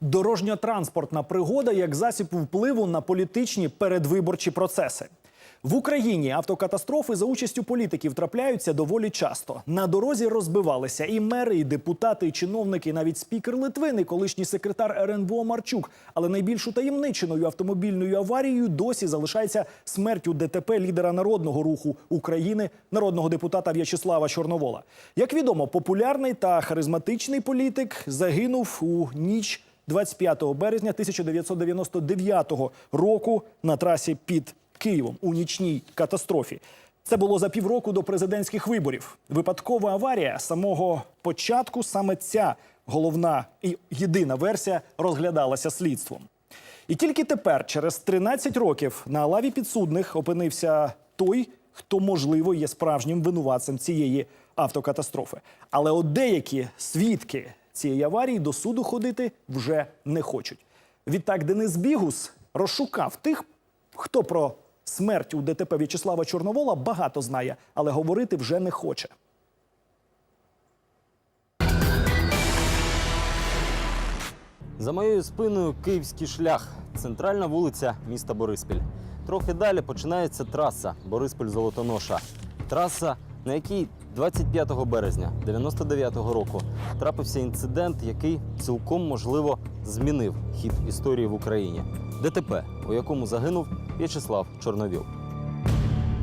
Дорожньо-транспортна пригода як засіб впливу на політичні передвиборчі процеси. В Україні автокатастрофи за участю політиків трапляються доволі часто. На дорозі розбивалися і мери, і депутати, і чиновники, і навіть спікер Литвини, колишній секретар РНБО Марчук. Але найбільш утаємниченою автомобільною аварією досі залишається смертю ДТП лідера народного руху України, народного депутата В'ячеслава Чорновола. Як відомо, популярний та харизматичний політик загинув у ніч 25 березня 1999 року на трасі під Києвом у нічній катастрофі. Це було за півроку до президентських виборів. Випадкова аварія самого початку саме ця головна і єдина версія розглядалася слідством. І тільки тепер, через 13 років, на лаві підсудних опинився той, хто можливо є справжнім винуватцем цієї автокатастрофи. Але от деякі свідки цієї аварії до суду ходити вже не хочуть. Відтак Денис Бігус розшукав тих, хто про смерть у ДТП В'ячеслава Чорновола багато знає, але говорити вже не хоче. За моєю спиною київський шлях, центральна вулиця міста Бориспіль. Трохи далі починається траса Бориспіль-Золотоноша. Траса, на якій 25 березня 99-го року трапився інцидент, який цілком можливо змінив хід історії в Україні. ДТП, у якому загинув В'ячеслав Чорновіл.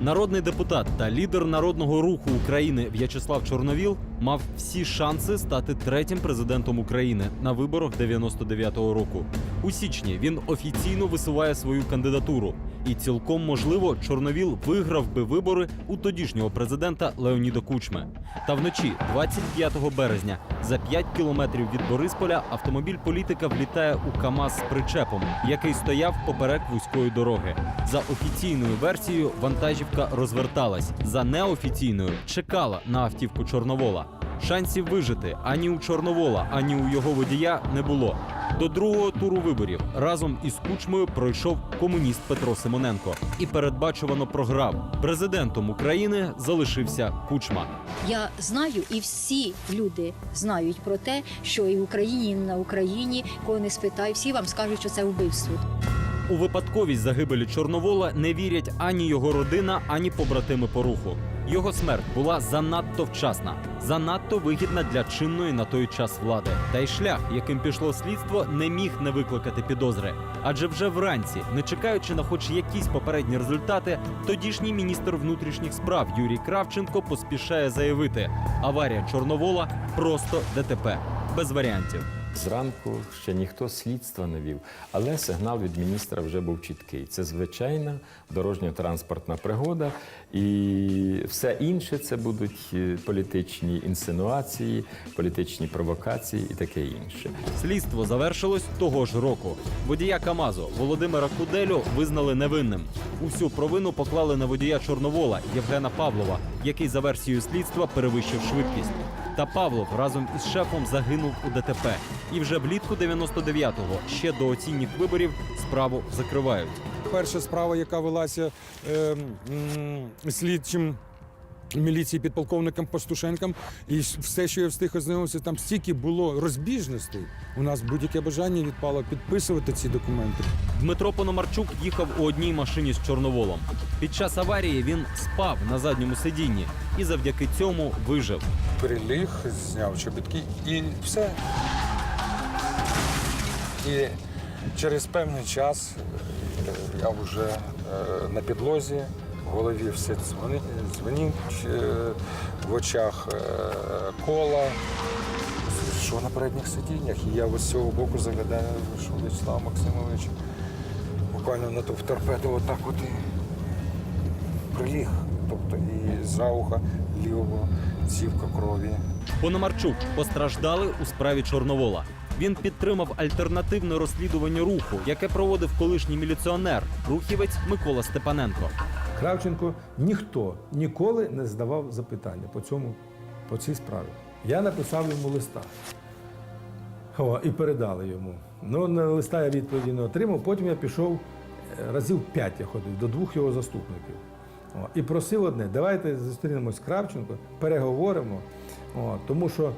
Народний депутат та лідер народного руху України В'ячеслав Чорновіл мав всі шанси стати третім президентом України на виборах 99-го року. У січні він офіційно висуває свою кандидатуру, і цілком можливо Чорновіл виграв би вибори у тодішнього президента Леоніда Кучми. Та вночі, 25 березня, за 5 кілометрів від Борисполя, автомобіль політика влітає у КАМАЗ з причепом, який стояв поперек вузької дороги. За офіційною версією, вантажівка розверталась. За неофіційною чекала на автівку Чорновола. Шансів вижити ані у Чорновола, ані у його водія не було. До другого туру виборів разом із Кучмою пройшов комуніст Петро Симоненко і передбачувано програв. Президентом України залишився Кучма. Я знаю, і всі люди знають про те, що і в Україні, і на Україні, коли не спитаю, всі вам скажуть, що це вбивство. У випадковість загибелі Чорновола не вірять ані його родина, ані побратими по руху. Його смерть була занадто вчасна, занадто вигідна для чинної на той час влади. Та й шлях, яким пішло слідство, не міг не викликати підозри. Адже вже вранці, не чекаючи на хоч якісь попередні результати, тодішній міністр внутрішніх справ Юрій Кравченко поспішає заявити: аварія Чорновола просто ДТП без варіантів. Зранку ще ніхто слідства не вів, але сигнал від міністра вже був чіткий. Це звичайна дорожньо-транспортна пригода, і все інше це будуть е, політичні інсинуації, політичні провокації і таке інше. Слідство завершилось того ж року. Водія Камазу Володимира Куделю визнали невинним. Усю провину поклали на водія Чорновола Євгена Павлова, який за версією слідства перевищив швидкість. Та Павлов разом із шефом загинув у ДТП. І вже влітку 99-го, ще до оцінніх виборів, справу закривають. Перша справа, яка велася е, м, слідчим міліції підполковником Пастушенком, і все, що я встиг ознайомитися, там стільки було розбіжностей. У нас будь-яке бажання відпало підписувати ці документи. Дмитро Пономарчук їхав у одній машині з Чорноволом. Під час аварії він спав на задньому сидінні і завдяки цьому вижив. Переліг, зняв чобітки і все. І через певний час е, я вже е, на підлозі, в голові все дзвонить, е, в очах е, кола. Що на передніх сидіннях? І я з цього боку заглядаю, що Вячеслав Максимович буквально на ту торпеду отак от і приліг. Тобто і за уха лівого цівка крові. Пономарчук постраждали у справі Чорновола. Він підтримав альтернативне розслідування руху, яке проводив колишній міліціонер, рухівець Микола Степаненко. Кравченко ніхто ніколи не задавав запитання по цьому по цій справі. Я написав йому листа. О, і передали йому. Ну, на листа я відповіді не отримав. Потім я пішов е, разів п'ять я ходив до двох його заступників. О, і просив одне: давайте зустрінемось з Кравченко, переговоримо. О, тому що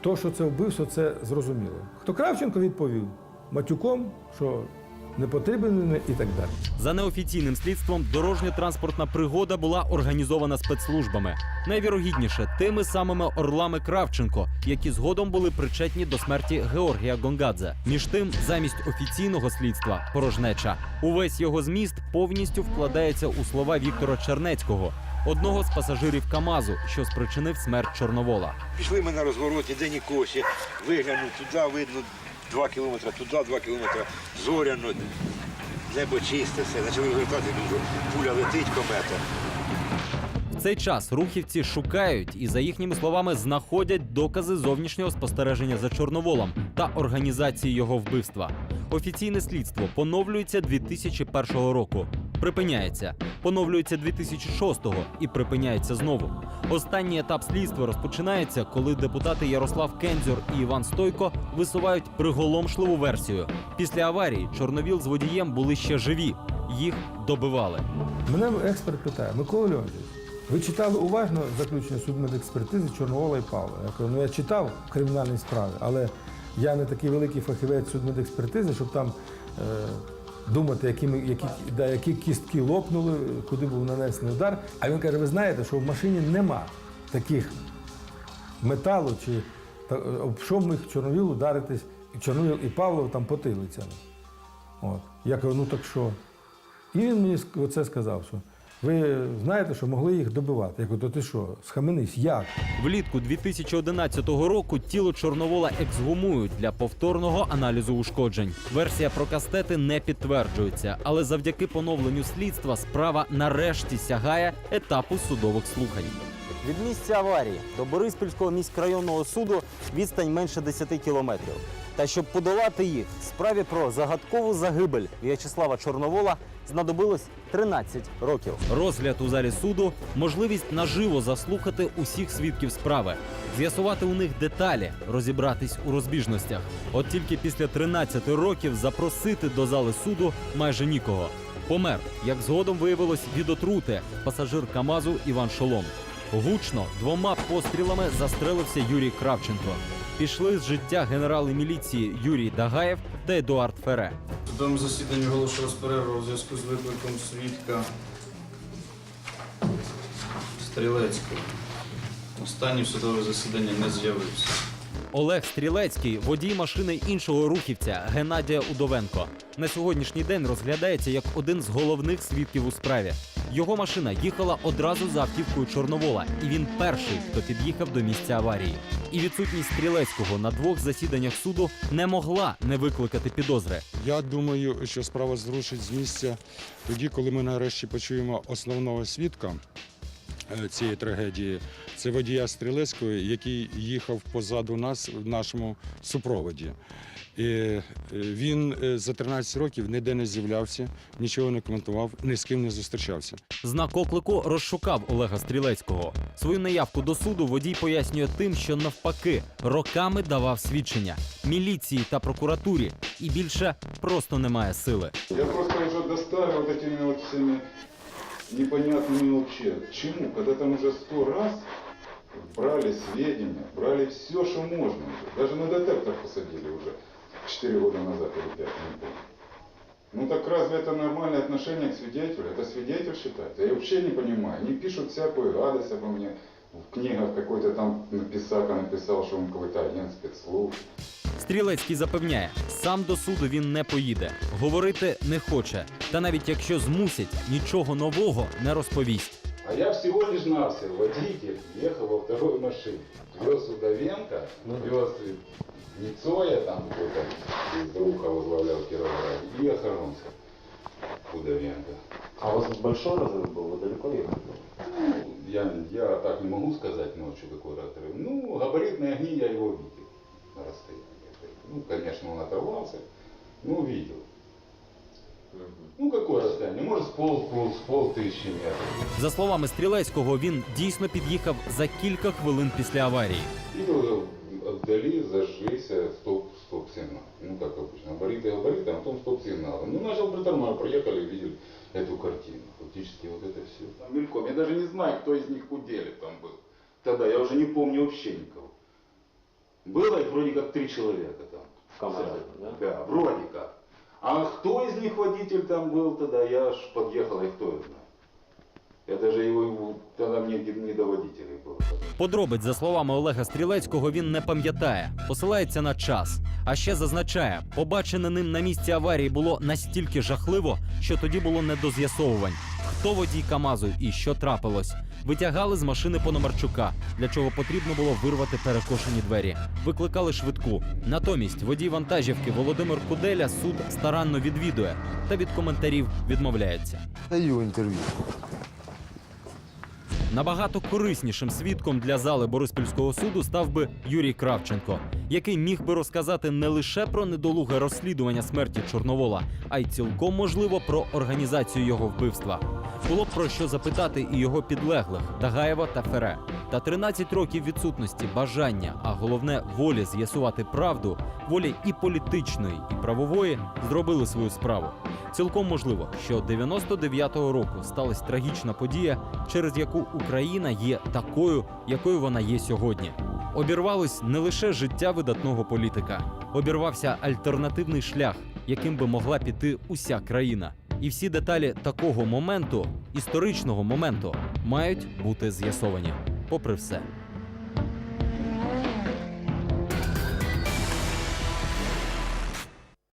то, що це вбивство, це зрозуміло. Хто Кравченко відповів, матюком, що не потрібен він і так далі. За неофіційним слідством, дорожньо-транспортна пригода була організована спецслужбами. Найвірогідніше тими самими Орлами Кравченко, які згодом були причетні до смерті Георгія Гонгадзе. Між тим, замість офіційного слідства порожнеча. Увесь його зміст повністю вкладається у слова Віктора Чернецького, одного з пасажирів Камазу, що спричинив смерть Чорновола. Пішли ми на розвороті, день і косі, виглянув туди, видно два кілометри, туди два кілометри, зоряно, небо чисте, все. Почали вертати, дуже пуля летить, комета. В цей час рухівці шукають і, за їхніми словами, знаходять докази зовнішнього спостереження за Чорноволом та організації його вбивства. Офіційне слідство поновлюється 2001 року. Припиняється, поновлюється 2006-го і припиняється знову. Останній етап слідства розпочинається, коли депутати Ярослав Кензюр і Іван Стойко висувають приголомшливу версію. Після аварії Чорновіл з водієм були ще живі. Їх добивали. Мене експерт питає, Микола Леонтьович, ви читали уважно заключення судмедекспертизи Чорновола і Павла? Я кажу, ну я читав кримінальні справи, але я не такий великий фахівець судмедекспертизи, щоб там е, думати, які, які, да, які кістки лопнули, куди був нанесений удар. А він каже, ви знаєте, що в машині нема таких металу чи об що міг Чорновіл ударитись, Чорновіл і Павлов там потилицями. От. Я кажу, ну так що? І він мені оце сказав, що ви знаєте, що могли їх добивати. Я кажу, то ти що, схаменись, як? Влітку 2011 року тіло Чорновола ексгумують для повторного аналізу ушкоджень. Версія про кастети не підтверджується, але завдяки поновленню слідства справа нарешті сягає етапу судових слухань. Від місця аварії до Бориспільського міськрайонного суду відстань менше 10 кілометрів. Та щоб подолати їх, справі про загадкову загибель В'ячеслава Чорновола знадобилось 13 років. Розгляд у залі суду, можливість наживо заслухати усіх свідків справи, з'ясувати у них деталі, розібратись у розбіжностях. От тільки після 13 років запросити до зали суду майже нікого. Помер, як згодом виявилось, від отрути пасажир Камазу Іван Шолом. Гучно двома пострілами застрелився Юрій Кравченко. Пішли з життя генерали міліції Юрій Дагаєв та Едуард Фере. Судовому засіданні оголошувалась перерва у зв'язку з викликом свідка Стрілецького. Останній судове засідання не з'явився. Олег Стрілецький, водій машини іншого рухівця Геннадія Удовенко. На сьогоднішній день розглядається як один з головних свідків у справі. Його машина їхала одразу за автівкою Чорновола, і він перший, хто під'їхав до місця аварії. І відсутність Стрілецького на двох засіданнях суду не могла не викликати підозри. Я думаю, що справа зрушить з місця тоді, коли ми нарешті почуємо основного свідка е, цієї трагедії. Це водія Стрілецького, який їхав позаду нас в нашому супроводі. Е, він е, за 13 років ніде не з'являвся, нічого не коментував, ні з ким не зустрічався. Знак оклику розшукав Олега Стрілецького. Свою наявку до суду водій пояснює тим, що навпаки роками давав свідчення міліції та прокуратурі, і більше просто немає сили. Я просто уже достали вот этими вот всеми вообще. К чему? Когда там уже сто раз брали сведения, брали все, что можно. Даже на детектор посадили уже 4 года назад или 5, не помню. Ну так разве это нормальное отношение к свидетелю? Это свидетель считается? Я вообще не понимаю. Они пишут всякую гадость обо мне. В книгах какой-то там написака написал, что он какой-то агент спецслужб. Стрілецький запевняє, сам до суду він не поїде, говорити не хоче. Та навіть якщо змусять, нічого нового не розповість. А я всего лишь навсего водитель ехал во второй машине. Вез Удовенко, вез Ницоя там какой-то из Друха возглавлял Кировоград, и Охоронца Удовенко. А у вас большой разрыв был? Вы далеко ехали? Ну, я, я так не могу сказать ночью, какой разрыв. Ну, габаритные огни я его видел на расстоянии. Ну, конечно, он оторвался, но видел. Ну, какое расстояние? Может, с пол, пол, с полтысячи метров. За словами Стрілецького, він дійсно під'їхав за кілька хвилин після аварії. Видел вдали зажегся стоп, стоп-сигнал. Ну, как обычно, габариты габариты, а потом стоп-сигнал. Ну, начал притормаживать, проехали, увидели эту картину. Фактически вот это все. Там мельком. Я даже не знаю, кто из них худели там был. Тогда я уже не помню вообще никого. Было их вроде как три человека там. КамАЗе, да? Да, вроде как. А кто из них водитель там был тогда, я аж подъехал, и кто его знает. Я даже его, его тогда мне не до водителей было. Подробиць, за словами Олега Стрілецького, він не пам'ятає, посилається на час. А ще зазначає, побачене ним на місці аварії було настільки жахливо, що тоді було не до з'ясовувань. Хто водій Камазу і що трапилось? Витягали з машини Пономарчука, для чого потрібно було вирвати перекошені двері. Викликали швидку. Натомість водій вантажівки Володимир Куделя суд старанно відвідує та від коментарів відмовляється. Даю інтерв'ю. Набагато кориснішим свідком для зали Бориспільського суду став би Юрій Кравченко, який міг би розказати не лише про недолуге розслідування смерті Чорновола, а й цілком можливо про організацію його вбивства. Було б про що запитати і його підлеглих Дагаєва та Фере. Та 13 років відсутності бажання, а головне волі з'ясувати правду, волі і політичної, і правової зробили свою справу. Цілком можливо, що 99-го року сталася трагічна подія, через яку Україна є такою, якою вона є сьогодні. Обірвалось не лише життя видатного політика, обірвався альтернативний шлях, яким би могла піти уся країна. І всі деталі такого моменту, історичного моменту, мають бути з'ясовані. Попри все.